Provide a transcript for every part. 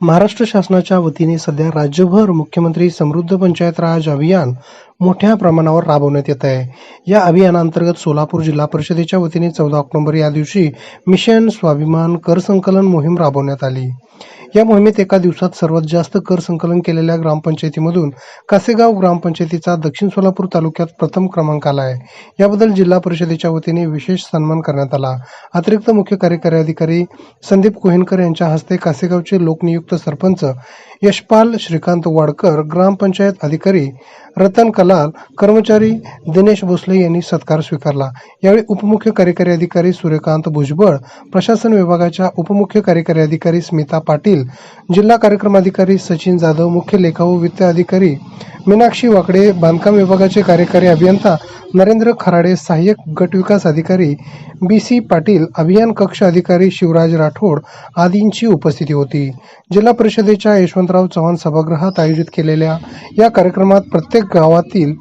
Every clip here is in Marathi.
महाराष्ट्र शासनाच्या वतीने सध्या राज्यभर मुख्यमंत्री समृद्ध पंचायत राज अभियान मोठ्या प्रमाणावर राबवण्यात येत आहे. या अभियानांतर्गत सोलापूर जिल्हा परिषदेच्या वतीने चौदा ऑक्टोबर या दिवशी मिशन स्वाभिमान कर संकलन मोहीम राबवण्यात आली. या मोहिमेत एका दिवसात सर्वात जास्त कर संकलन केलेल्या ग्रामपंचायतीमधून कासेगाव ग्रामपंचायतीचा दक्षिण सोलापूर तालुक्यात प्रथम क्रमांक आला आहे. याबद्दल जिल्हा परिषदेच्या वतीने विशेष सन्मान करण्यात आला. अतिरिक्त मुख्य कार्यकारी अधिकारी संदीप कोहेनकर यांच्या हस्ते कासेगावचे लोकनियुक्त सरपंच यशपाल श्रीकांत वाडकर ग्रामपंचायत अधिकारी रतन कलाल कर्मचारी दिनेश भोसले यांनी सत्कार स्वीकारला. यावेळी उपमुख्य कार्यकारी अधिकारी सूर्यकांत भुजबळ प्रशासन विभागाच्या उपमुख्य कार्यकारी अधिकारी स्मिता पाटील जिल्हा कार्यक्रम अधिकारी सचिन जाधव मुख्य लेखा व वित्त अधिकारी मीनाक्षी वाकडे बांधकाम विभागाचे कार्यकारी अभियंता नरेंद्र खराडे सहाय्यक गट विकास अधिकारी बी सी पाटील अभियान कक्ष अधिकारी शिवराज राठोड आदींची उपस्थिती होती. जिल्हा परिषदेच्या यशवंतराव चव्हाण सभागृहात आयोजित केलेल्या या कार्यक्रमात प्रत्येक गावातील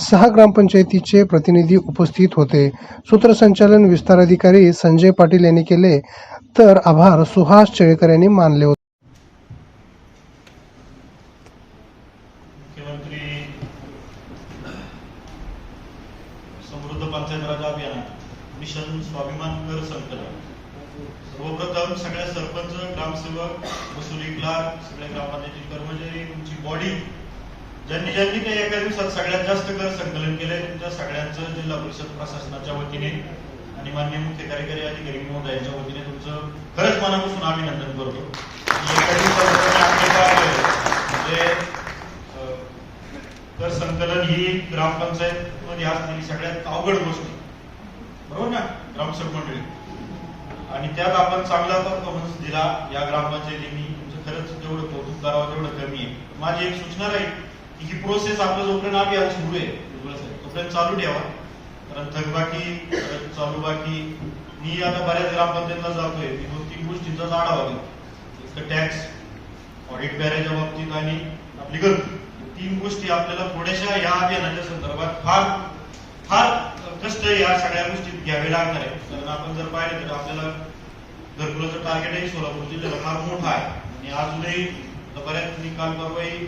सहा ग्रामपंचायतीचे प्रतिनिधी उपस्थित होते. सूत्रसंचालन विस्तार अधिकारी संजय पाटील यांनी केले तर आभार सुहास चेळेकर यांनी मानले होते मुख्यमंत्री समृद्ध अभियान. मिशन स्वाभिमान कर संकलन. सर्वप्रथम सगळ्या सरपंच ग्रामसेवक वसुली क्लार्क सगळे ग्रामपंचायती कर्मचारी तुमची बॉडी ज्यांनी ज्यांनी काही एका दिवसात सगळ्यात जास्त कर संकलन केलंय तुमच्या सगळ्यांचं जिल्हा परिषद प्रशासनाच्या वतीने आणि मान्य मुख्य कार्यकारी अधिकारी महोदयांच्या वतीने तुमचं खरंच मनापासून अभिनंदन करतो की एका दिवसात तुम्ही आपले कार्य म्हणजे अं, कर संकलन ही ग्रामपंचायत मध्ये असलेली सगळ्यात अवघड गोष्ट बरोबर ना ग्रामसेवक मंडळी आणि त्यात आपण चांगला परफॉर्मन्स दिला या ग्रामपंचायतींनी तुमचं खरंच जेवढं कौतुक करावं तेवढं कमी आहे. माझी एक सूचना राहील की ही प्रोसेस आपलं जोपर्यंत अभियान सुरू आहे तोपर्यंत चालू ठेवा. कारण थकबाकी चालू बाकी मी आता बऱ्याच ग्रामपंचायतला जातोय. मी दोन तीन गोष्टींचा आढावा घेतो. एक तर टॅक्स ऑडिट बॅरेजच्या बाबतीत आणि आपली गर्दी. तीन गोष्टी आपल्याला थोड्याशा या अभियानाच्या संदर्भात फार फार कष्ट या सगळ्या गोष्टीत घ्यावे लागणार आहे कारण आपण जर पाहिलं तर आपल्याला घरकुलाचं टार्गेटही सोलापूर जिल्ह्याला फार मोठा आहे. आणि अजूनही बऱ्याच मी काल परवाही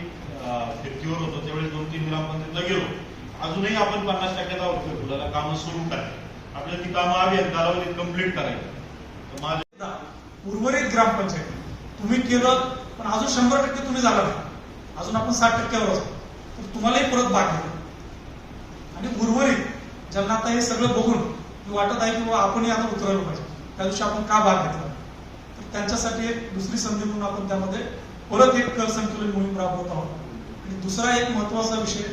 फिरतीवर होतो. त्यावेळेस दोन तीन ग्रामपंचायतला गेलो. अजूनही आपण पन्नास टक्क्यात आहोत घरकुलाला कामं सुरू करायची. आपल्याला ती कामं अभियान कालावधीत कंप्लीट करायची. तर माझं उर्वरित ग्रामपंचायत. तुम्ही केलं पण अजून शंभर टक्के तुम्ही झाला नाही. अजून आपण साठ टक्क्यावर असतो तर तुम्हालाही परत भाग घेतो आणि उर्वरित ज्यांना आता हे सगळं बघून वाटत आहे की आपणही आता उतरायला पाहिजे. त्या दिवशी आपण का भाग घेतला? तर त्यांच्यासाठी एक दुसरी संधी म्हणून आपण त्यामध्ये परत एक कर संकलन मोहीम राबवत आहोत. आणि दुसरा एक महत्त्वाचा विषय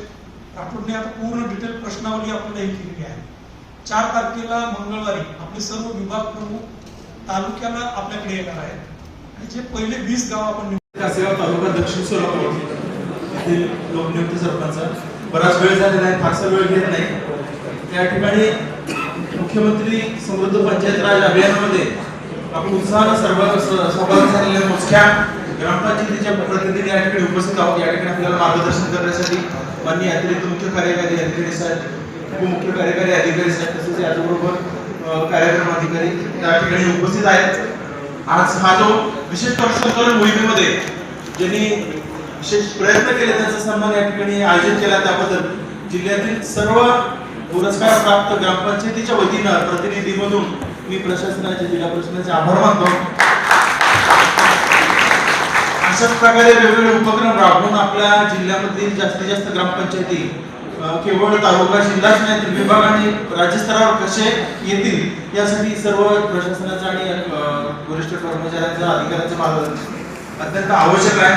राठोडने आता पूर्ण डिटेल प्रश्नावली आपल्याला ही केलेली आहे. चार तारखेला मंगळवारी आपले सर्व विभाग प्रमुख तालुक्याला आपल्याकडे येणार आहेत. आणि जे पहिले वीस गाव आपण कासेगाव तालुका दक्षिण सोलापूर येथील लोकनियुक्त सरपंच. बराच वेळ झालेला आहे फारसा वेळ घेत नाही. त्या ठिकाणी मुख्यमंत्री समृद्ध पंचायत राज अभियानामध्ये आपण उत्साहानं सर्व सहभागी झालेल्या मोजक्या ग्रामपंचायतीच्या प्रतिनिधी या ठिकाणी उपस्थित आहोत. या ठिकाणी आपल्याला मार्गदर्शन करण्यासाठी माननीय अतिरिक्त मुख्य कार्यकारी अधिकारी साहेब उपमुख्य कार्यकारी अधिकारी साहेब तसेच याचबरोबर कार्यक्रम अधिकारी त्या ठिकाणी उपस्थित आहेत. आज हा जो विशेष संकलन मोहिमेमध्ये ज्यांनी विशेष प्रयत्न केले त्यांचा सन्मान या ठिकाणी आयोजित केला. त्याबद्दल जिल्ह्यातील सर्व पुरस्कार प्राप्त ग्रामपंचायतीच्या वतीनं प्रतिनिधी म्हणून मी प्रशासनाचे जिल्हा प्रशासनाचे आभार मानतो. अशाच प्रकारे वेगवेगळे उपक्रम राबवून आपल्या जिल्ह्यामधील जास्तीत जास्त ग्रामपंचायती केवळ तालुका जिल्हाच नाही तर विभाग आणि राज्यस्तरावर कसे येतील यासाठी सर्व प्रशासनाचा आणि वरिष्ठ कर्मचाऱ्यांचा अधिकाऱ्यांचं मार्गदर्शन अत्यंत आवश्यक आहे.